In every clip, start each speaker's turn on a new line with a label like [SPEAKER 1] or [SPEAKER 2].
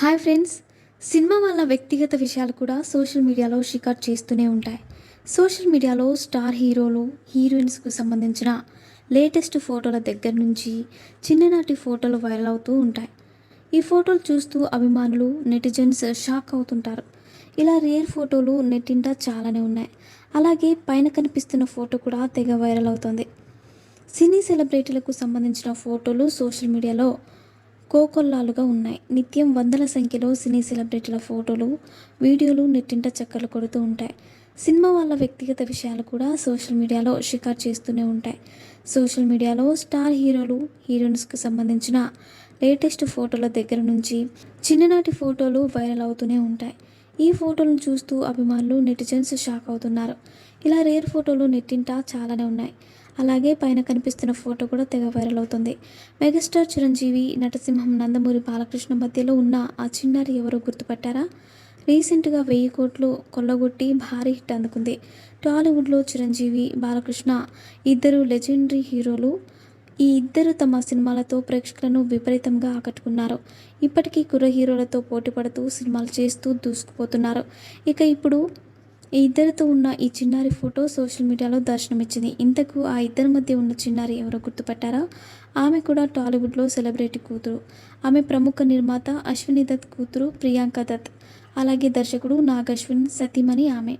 [SPEAKER 1] Hi friends. Cinema వాళ్ళ వ్యక్తిగత విషయాలు కూడా సోషల్ మీడియాలో షికార్ చేస్తూనే ఉంటాయి. సోషల్ మీడియాలో స్టార్ హీరోలు హీరోయిన్స్కు సంబంధించిన లేటెస్ట్ ఫోటోల దగ్గర నుంచి చిన్ననాటి ఫోటోలు వైరల్ అవుతూ ఉంటాయి. ఈ ఫోటోలు చూస్తూ అభిమానులు నెటిజన్స్ షాక్ అవుతుంటారు. ఇలా రేర్ ఫోటోలు నెట్టింట చాలానే ఉన్నాయి. అలాగే పైన కనిపిస్తున్న ఫోటో కూడా తెగ వైరల్ అవుతుంది. సినీ సెలబ్రిటీలకు సంబంధించిన ఫోటోలు సోషల్ మీడియాలో కోకొల్లాలుగా ఉన్నాయి. నిత్యం వందల సంఖ్యలో సినీ సెలబ్రిటీల ఫోటోలు వీడియోలు నెట్టింట చక్కర్లు కొడుతూ ఉంటాయి. సినిమా వాళ్ళ వ్యక్తిగత విషయాలు కూడా సోషల్ మీడియాలో షికార్ చేస్తూనే ఉంటాయి. సోషల్ మీడియాలో స్టార్ హీరోలు హీరోయిన్స్కి సంబంధించిన లేటెస్ట్ ఫోటోల దగ్గర నుంచి చిన్ననాటి ఫోటోలు వైరల్ అవుతూనే ఉంటాయి. ఈ ఫోటోలను చూస్తూ అభిమానులు నెటిజన్స్ షాక్ అవుతున్నారు. ఇలా రేర్ ఫోటోలు నెట్టింట చాలానే ఉన్నాయి. అలాగే పైన కనిపిస్తున్న ఫోటో కూడా తెగ వైరల్ అవుతుంది. మెగాస్టార్ చిరంజీవి నటసింహం నందమూరి బాలకృష్ణ మధ్యలో ఉన్న ఆ చిన్నారి ఎవరో గుర్తుపట్టారా? రీసెంట్గా వెయ్యి కోట్లు కొల్లగొట్టి భారీ హిట్ అందుకుంది. టాలీవుడ్లో చిరంజీవి బాలకృష్ణ ఇద్దరు లెజెండరీ హీరోలు ఈ ఇద్దరు తమ సినిమాలతో ప్రేక్షకులను విపరీతంగా ఆకట్టుకున్నారు. ఇప్పటికీ కుర్ర హీరోలతో పోటీ పడుతూ సినిమాలు చేస్తూ దూసుకుపోతున్నారు. ఇక ఇప్పుడు ఈ ఇద్దరితో ఉన్న ఈ చిన్నారి ఫోటో సోషల్ మీడియాలో దర్శనమిచ్చింది. ఇంతకు ఆ ఇద్దరి మధ్య ఉన్న చిన్నారి ఎవరో గుర్తుపట్టారా? ఆమె కూడా టాలీవుడ్లో సెలబ్రిటీ కూతురు. ఆమె ప్రముఖ నిర్మాత అశ్విని దత్ కూతురు ప్రియాంక దత్. అలాగే దర్శకుడు నాగ్ అశ్విన్ సతీమణి ఆమె.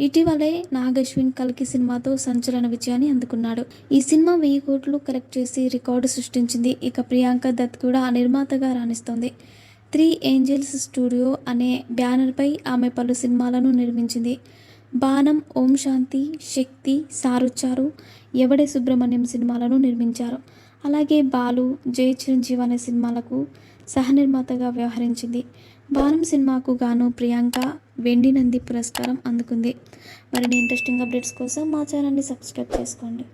[SPEAKER 1] ఇటీవలే నాగశ్విన్ కల్కి సినిమాతో సంచలన విజయాన్ని అందుకున్నాడు. ఈ సినిమా వెయ్యి కోట్లు కలెక్ట్ చేసి రికార్డు సృష్టించింది. ఇక ప్రియాంక దత్ కూడా నిర్మాతగా రాణిస్తోంది. త్రీ ఏంజల్స్ స్టూడియో అనే బ్యానర్పై ఆమె పలు సినిమాలను నిర్మించింది. బాణం ఓం శాంతి శక్తి సారుచారు ఎవడే సుబ్రహ్మణ్యం సినిమాలను నిర్మించారు. అలాగే బాలు జయ చిరంజీవి అనే సినిమాలకు సహనిర్మాతగా వ్యవహరించింది. బాణం సినిమాకు గాను ప్రియాంక వెండి నంది పురస్కారం అందుకుంది. మరిన్ని ఇంట్రెస్టింగ్ అప్డేట్స్ కోసం మా ఛానల్ని సబ్స్క్రైబ్ చేసుకోండి.